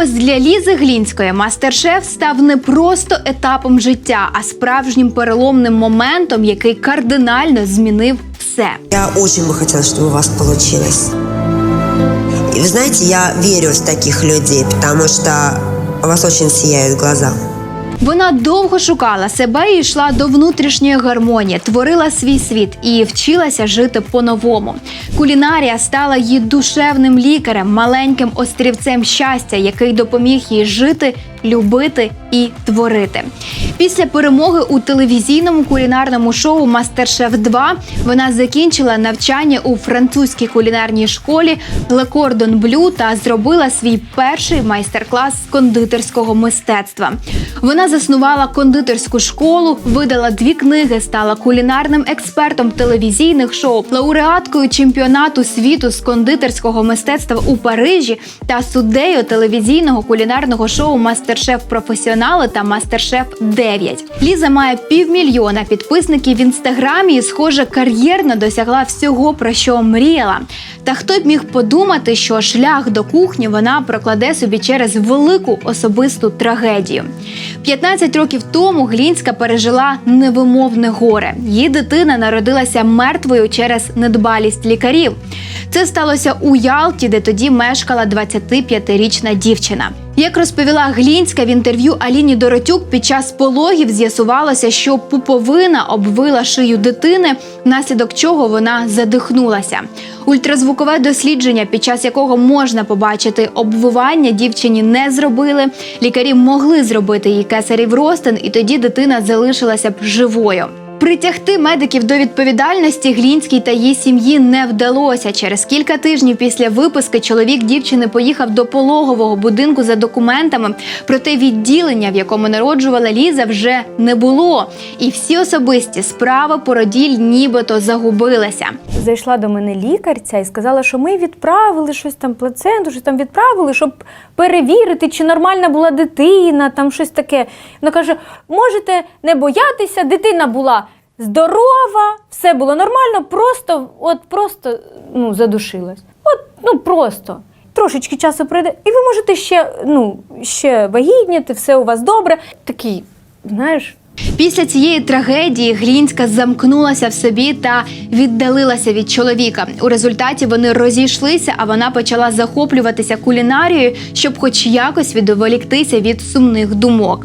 ось для Лізи Глінської мастер-шеф став не просто етапом життя, а справжнім переломним моментом, який кардинально змінив все. Я очень бы хотела, чтобы у вас получилось. И вы знаете, я верю в таких людей, потому что у вас очень сияют глаза. Вона довго шукала себе і йшла до внутрішньої гармонії, творила свій світ і вчилася жити по-новому. Кулінарія стала її душевним лікарем, маленьким острівцем щастя, який допоміг їй жити, любити і творити. Після перемоги у телевізійному кулінарному шоу Мастер-Шеф 2 вона закінчила навчання у французькій кулінарній школі Cordon Bleu та зробила свій перший майстер-клас з кондитерського мистецтва. Вона заснувала кондитерську школу, видала дві книги, стала кулінарним експертом телевізійних шоу, лауреаткою чемпіонату світу з кондитерського мистецтва у Парижі та суддею телевізійного кулінарного шоу Мастер-Шеф Професіонали та Мастер-Шеф 9. Ліза має півмільйона підписників в інстаграмі і, схоже, кар'єрно досягла всього, про що мріяла. Та хто б міг подумати, що шлях до кухні вона прокладе собі через велику особисту трагедію. 15 років тому Глінська пережила невимовне горе. Її дитина народилася мертвою через недбалість лікарів. Це сталося у Ялті, де тоді мешкала 25-річна дівчина. Як розповіла Глінська в інтерв'ю Аліні Доротюк, під час пологів з'ясувалося, що пуповина обвила шию дитини, внаслідок чого вона задихнулася. Ультразвукове дослідження, під час якого можна побачити обвивання, дівчині не зробили. Лікарі могли зробити їй кесарів розтин, і тоді дитина залишилася б живою. Притягти медиків до відповідальності Глінській та її сім'ї не вдалося. Через кілька тижнів після виписки чоловік дівчини поїхав до пологового будинку за документами. Проте відділення, в якому народжувала Ліза, вже не було. І всі особисті справи породіль нібито загубилися. Зайшла до мене лікарця і сказала, що ми відправили щось там плаценту, щось там відправили, щоб перевірити, чи нормальна була дитина, там щось таке. Вона каже: можете не боятися, дитина була здорова, все було нормально, просто от просто ну, задушилась. От, ну просто. Трошечки часу пройде, і ви можете ще, ну, ще вагітніти, все у вас добре. Такий, знаєш. Після цієї трагедії Глінська замкнулася в собі та віддалилася від чоловіка. У результаті вони розійшлися, а вона почала захоплюватися кулінарією, щоб хоч якось відволіктися від сумних думок.